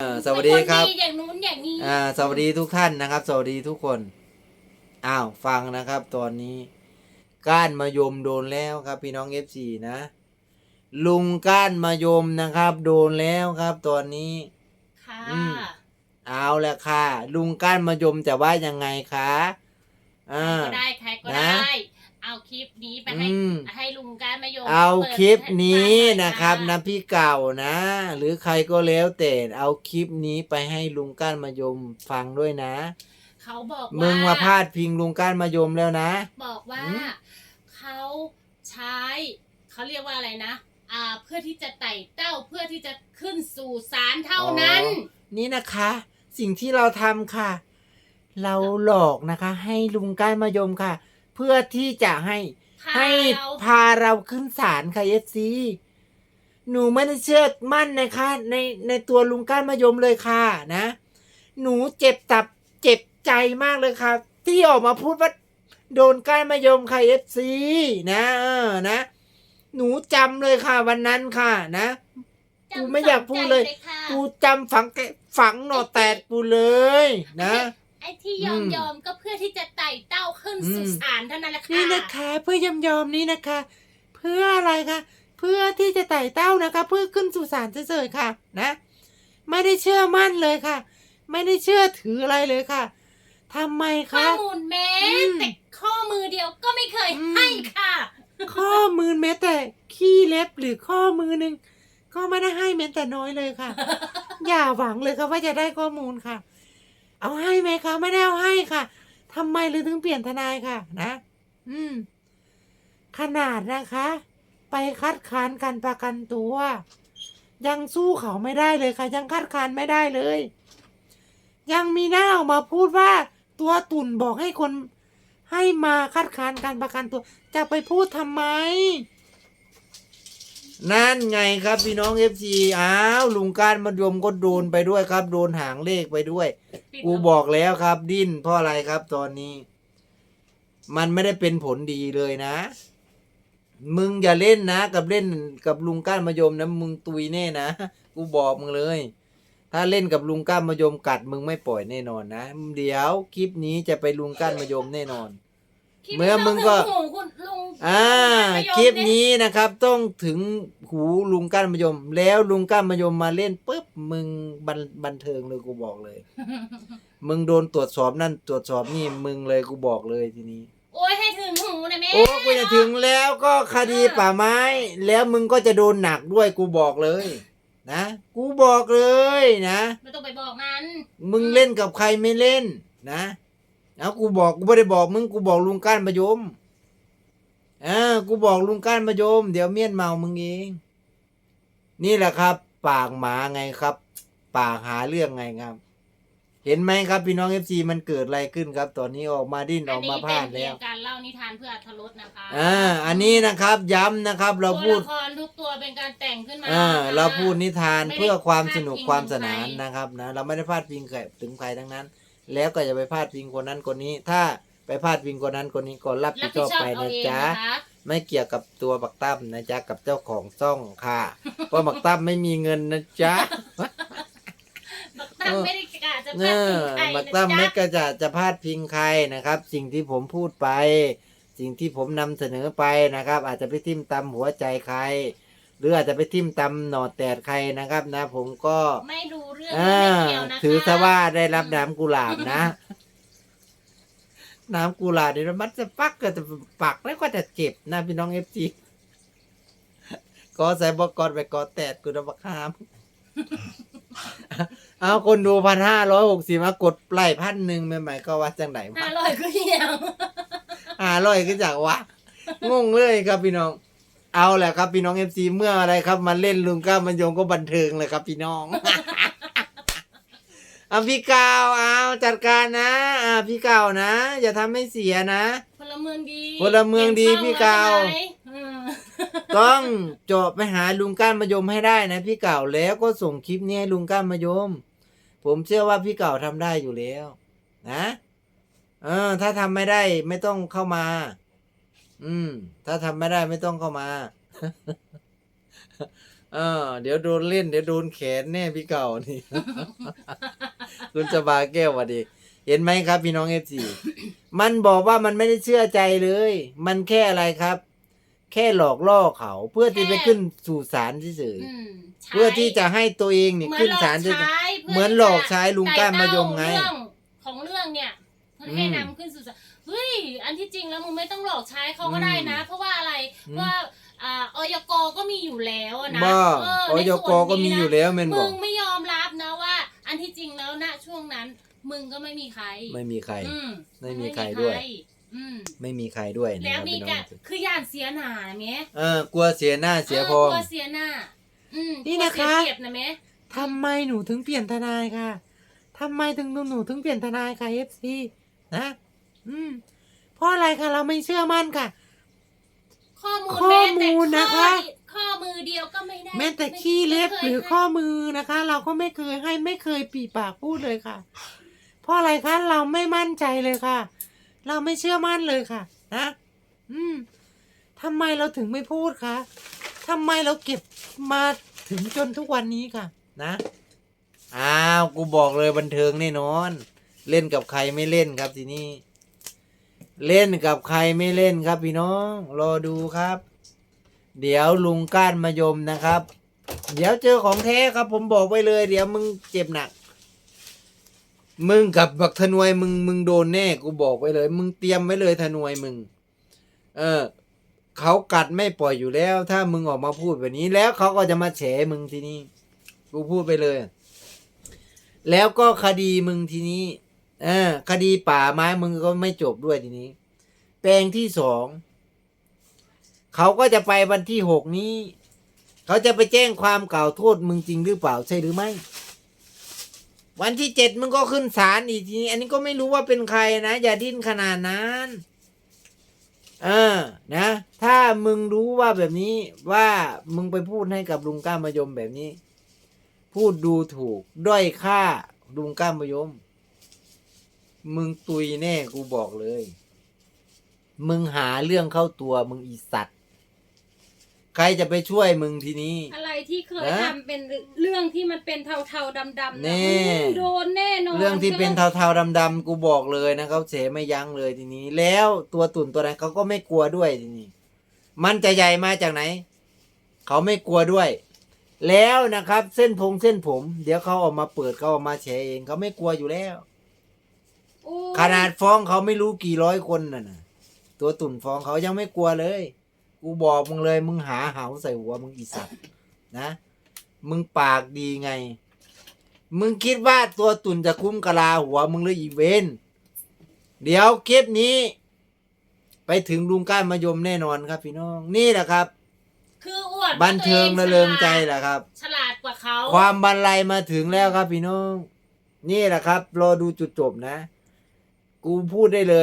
เอ่อสวัสดีครับ เป็นนอย่างนู้นอย่างนี้อ่าสวัสดีทุกท่านนะครับ สวัสดีทุกคนอ้าวฟังนะครับ ตอนนี้ ก้านมายมโดนแล้วครับ พี่น้องเอฟซีนะ ลุงก้านมายมนะครับ โดนแล้วครับ ตอนนี้ ค่ะอืม เอาละค่ะ ลุงก้านมายมจะว่ายังไงคะอ่า ก็ได้ใครก็นะ ได้ เอาคลิปนี้ไปให้อืม ให้ลุงการมายมเอาปิดคลิปนี้ให้ฟังหอยนะครับนะพี่เก่านะ หรือใครก็แล้วแต่เอาคลิปนี้ไปให้ลุงก้านมายมฟังด้วยนะ เขาบอกว่ามึงมาพาดพิงลุงก้านมายมแล้วนะ บอกว่าอืม เขาใช้เขาเรียกว่าอะไรนะอ่าเพื่อที่จะไต่เต้าเพื่อที่จะขึ้นสู่ศาลเท่านั้นนี่นะคะ สิ่งที่เราทำค่ะ เราหลอกนะคะ ให้ลุงก้านมายมค่ะ เพื่อที่จะให้พาให้เราพาเราขึ้นศาลค่ะเอฟซีหนูไม่ได้เชื่อมั่นนะคะ ในในตัวลุงก้านมายมเลยค่ะนะ หนูเจ็บตับเจ็บใจมากเลยค่ะ ที่ออกมาพูดว่าโดนก้านมายมค่ะเอฟซีนะเออนะ หนูจำเลยค่ะ วันนั้นค่ะนะกูไม่อยากพูดเลยจำค่ะกูจำฝังแกฝังหนอแตดกูเลยนะไอ้ที่ยอมอืมยอมก็เพื่อที่จะไต่เต้าขึ้นสู่อืมศาลเท่านั้นแหละค่ะนี่นะคะเพื่อยอมยอมนี่นะคะ เพื่ออะไรคะเพื่อที่จะไต่เต้านะคะ เพื่อขึ้นสู่ศาลเฉยๆค่ะ นะ ไม่ได้เชื่อมั่นเลยค่ะ ไม่ได้เชื่อถืออะไรเลยค่ะทำไมข้อคะมูลแม้อืมแต่ข้อมือเดียวก็ไม่เคยอืมให้ค่ะ ข้อมือแม้แต่ขี้เล็บหรือข้อมือหนึ่งก็ไม่ได้ให้แม้แต่น้อยเลยค่ะ อย่าหวังเลยค่ะว่าจะได้ข้อมูลค่ะ เอาให้ไหมคะไม่ได้เอาให้ค่ะทำไมหรือถึงเปลี่ยนทนายค่ะ นะ อืม ขนาดนะคะ ไปคัดค้านการประกันตัว ยังสู้เขาไม่ได้เลยค่ะ ยังคัดค้านไม่ได้เลย ยังมีหน้าออกมาพูดว่าตัวตุ่นบอกให้คนให้มาคัดค้านการประกันตัว จะไปพูดทำไม นั่นไงครับพี่น้องเอฟซีอ้าวลุงการมัดยมก็โดนไปด้วยครับ โดนหางเลขไปด้วย กูบอกแล้วครับ ดิ้นเพราะอะไรครับตอนนี้ มันไม่ได้เป็นผลดีเลยนะ มึงอย่าเล่นนะ กับเล่นกับลุงก้านมะยมนะมึงตุยแน่นะกูบอกมึงเลย ถ้าเล่นกับลุงก้านมะยมกัดมึงไม่ปล่อยแน่นอนนะ เดี๋ยวคลิปนี้จะไปลุงก้านมะยมแน่นอน คิดเมื่อมึงก็ถึหูคุณลุงอ่าลุงมะยมคลิปเยนี้นะครับต้องถึงหูลุงก้านมะยม แล้วลุงก้านมะยมมาเล่นปุ๊บมึงบันบันเทิงเลยกูบอกเลย มึงโดนตรวจสอบนั่นตรวจสอบนี่มึงเลยกูบอกเลยทีนี้ โอ้ยให้ถึงหูนะแม่โอ้กูจะถึงแล้วก็คดีป่าไม้ แล้วมึงก็จะโดนหนักด้วยกูบอกเลย นะกูบอกเลยนะ ไม่ต้องไปบอกมันมึงเล่นกับใครไม่เล่นนะ เอากูบอกกูไม่ได้บอกมึงกูบอกลุงก้านมะยมอ่ากูบอกลุงก้านมะยม เดี๋ยวเมียนเมามึงเอง นี่แหละครับ ปากหมาไงครับ ปากหาเรื่องไงครับ เห็นไหมครับพี่น้องเอฟซีมันเกิดอะไรขึ้นครับ ตอนนี้ออกมาดิ้นออกมาพลาดอันนี้แล้วเป็นเพียงการเล่านิทานเพื่ออรรถรสนะคะอ่าอันนี้นะครับย้ำนะครับ เราพูดตัวละครทุกตัวเป็นการแต่งขึ้นมาอ่านะคะ เราพูดนิทานไม่ได้เพื่อความสนุกพาดพิงความสนานใคร นะครับนะ เราไม่ได้พาดพิงใครถึงใครทั้งนั้น แล้วก็จะไปพาดพิงคนนั้นคนนี้ ถ้าไปพาดพิงคนนั้นคนนี้ก็รับผิรัดบชผิดอบชอบไปเอานะเองจ๊ะนะคะไม่เกี่ยวกับตัวบักตั้มนะจ๊ะกับเจ้าของซ่องค่ะเพราะบักตั้มไม่มีเงินนะจ๊ะบักตั้มไม่ได้กะจะเอพาดอพิงใครบักตั้มนะไม่จ๊ะก็จะจะพาดพิงใครนะครับ สิ่งที่ผมพูดไป สิ่งที่ผมนำเสนอไปนะครับ อาจจะไปทิ่มตำหัวใจใคร หรืออาจจะไปทิ่มตำหนอดแตดใครนะครับนะ ผมก็ไม่รู้เรื่องอ่าไม่เกี่ยวนะคะถือซะว่าได้รับน้ำกุหลาบนะ น้ำกุหลาบนี่มันจะปักก็จะปักแล้วก็จะเจ็บนะพี่น้องเอฟจีก็ใส่บอกกอดไปกอดแตดกูจะบักหาม เอาคนดูพันห้าร้อยหกสิบมากดไล่พันหนึ่งใหม่ๆก็ว่าจังไหนห้าร้อยก็เหี่ยวห้าร้อยก็จากวะ งงเลยครับพี่น้อง เอาแหละครับพี่น้องเอฟซีเมื่ออะไรครับมาเล่นลุงก้ามันโยงก็บันเทิงเลยครับ พี่น้องเอาพี่กาวเอาจัดการนะอ่าพี่กาวนะ อย่าทำให้เสียนะพลเมืองดีพลเมืองดีห็นช่พี่กาวแล้ใช่ไหมอืมต้องเจาะไปหาลุงก้านมะยมให้ได้นะพี่เก่าแล้วก็ส่งคลิปนี้ให้ลุงก้านมะยม ผมเชื่อว่าพี่เก่าทำได้อยู่แล้ว นะ เออ ถ้าทำไม่ได้ไม่ต้องเข้ามา อืม ถ้าทำไม่ได้ไม่ต้องเข้ามา เออ เดี๋ยวโดนเล่น เดี๋ยวโดนแขนแน่พี่เก่านี่ คุณจะบาแก้วหวัดดี เห็นไหมครับ พี่น้องเอฟซีมันบอกว่ามันไม่ได้เชื่อใจเลย มันแค่อะไรครับ แค่หลอกล่อเขา เพื่อที่ไปขึ้นสู่ศาลเฉยอืมๆใช้เพื่อที่จะให้ตัวเองนี่เหมือนขึ้นหลอกศาลเฉยใช้ๆเหมือนหลอกใช้ลุงก้านมายมไง เรื่องของเรื่องเนี่ย เพื่อให้อืม นำขึ้นสู่ศาลเฮ้ยอัน ที่จริงแล้วมึงไม่ต้องหลอกใช้เขาก็ได้นะอืมเพราะว่าอะไรอืมว่าอ่าออยกก็มีอยู่แล้วอะนะบ้าเออยกก็มีอยู่แล้วแม่นบมึอกงไม่ยอมรับนะว่า อันที่จริงแล้วณช่วงนั้น มึงก็ไม่มีใคร ไม่มีใครอืมไม่มีใครด้วยอืมไม่มีใครด้วยนะแล้ควรับนี่พี่น้ก็องคือย่านเสียหนาไหมเออกลัวเสียหน้าเสียพองกลัวเสียหน้าอืมนี่นะคะกลัวเสียเปรียบนะแม่ทำไมหนูถึงเปลี่ยนทนายค่ะทำไมถึงหนูหนูถึงเปลี่ยนทนายค่ะเอฟซีนะ อืม เพราะอะไรคะเราไม่เชื่อมั่นค่ะ ข้อมูลข้อแม้แต่มูลนะคะข้อข้อมือเดียวก็ไม่ได้แม้แต่ขี้เล็บไม่คยหรือให้ข้อมือนะคะ เราก็ไม่เคยให้ไม่เคยปีปากพูดเลยค่ะ เพราะอะไรคะเราไม่มั่นใจเลยค่ะ เราไม่เชื่อมั่นเลยค่ะ นะ อืมทำไมเราถึงไม่พูดคะทำไมเราเก็บมาถึงจนทุกวันนี้ค่ะ นะอ้าวกูบอกเลยบันเทิงแน่นอน เล่นกับใครไม่เล่นครับทีนี้ เล่นกับใครไม่เล่นครับพี่น้อง รอดูครับ เดี๋ยวลุงก้านมายมนะครับ เดี๋ยวเจอของแท้ครับ ผมบอกไว้เลย เดี๋ยวมึงเจ็บหนัก มึงกับบักธนวยมึงมึงโดนแน่กูบอกไว้เลย มึงเตรียมไว้เลยธนวยมึง เออเขากัดไม่ปล่อยอยู่แล้ว ถ้ามึงออกมาพูดแบบนี้แล้วเขาก็จะมาแฉมึงทีนี้ กูพูดไปเลย แล้วก็คดีมึงทีนี้ เออคดีป่าไม้มึงก็ไม่จบด้วยทีนี้ แปลงที่สองเขาก็จะไปวันที่หกนี้ เขาจะไปแจ้งความกล่าวโทษมึงจริงหรือเปล่าใช่หรือไม่ วันที่เจ็ดมึงก็ขึ้นศาลอีกทีนี้ อันนี้ก็ไม่รู้ว่าเป็นใครนะ อย่าดิ้นขนาดนั้นเออนะ ถ้ามึงรู้ว่าแบบนี้ว่ามึงไปพูดให้กับลุงก้ามยมแบบนี้ พูดดูถูกด้อยค่าลุงก้ามยม มึงตุยแน่กูบอกเลย มึงหาเรื่องเข้าตัวมึงอีสัตว์ ใครจะไปช่วยมึงทีนี้ อะไรที่เคยนะ ทำเป็นเรื่องที่มันเป็นเทาๆดำๆแน่ะโดนแน่นอนเรื่องที่เป็นเทาๆดำๆกูบอกเลยนะเขาเสไม่ยั้งเลยทีนี้ แล้วตัวตุ่นตัวนั้นเขาก็ไม่กลัวด้วยทีนี้ มันจะใหญ่มาจากไหน เขาไม่กลัวด้วย แล้วนะครับ เส้นพงเส้นผม เดี๋ยวเขาออกมาเปิดเขาออกมาแฉเองเขาไม่กลัวอยู่แล้วโอ้ย ขนาดฟ้องเขาไม่รู้กี่ร้อยคนน่ะนะตัวตุ่นฟ้องเขายังไม่กลัวเลย กูบอกมึงเลย มึงหาเหาใส่หัวมึงอีสัตว์นะ มึงปากดีไง มึงคิดว่าตัวตุ่นจะคุ้มกะลาหัวมึงหรืออีเวนเดี๋ยวคลิปนี้ ไปถึงลุงก้านมายมแน่นอนครับพี่น้อง นี่แหละครับ คืออวดว่าบันเทิงตัวระฉเริงลาดใจแหละครับ ฉลาดกว่าเขา ความบันไลมาถึงแล้วครับพี่น้อง นี่แหละครับ รอดูจุดจบนะ กูพูดได้เลย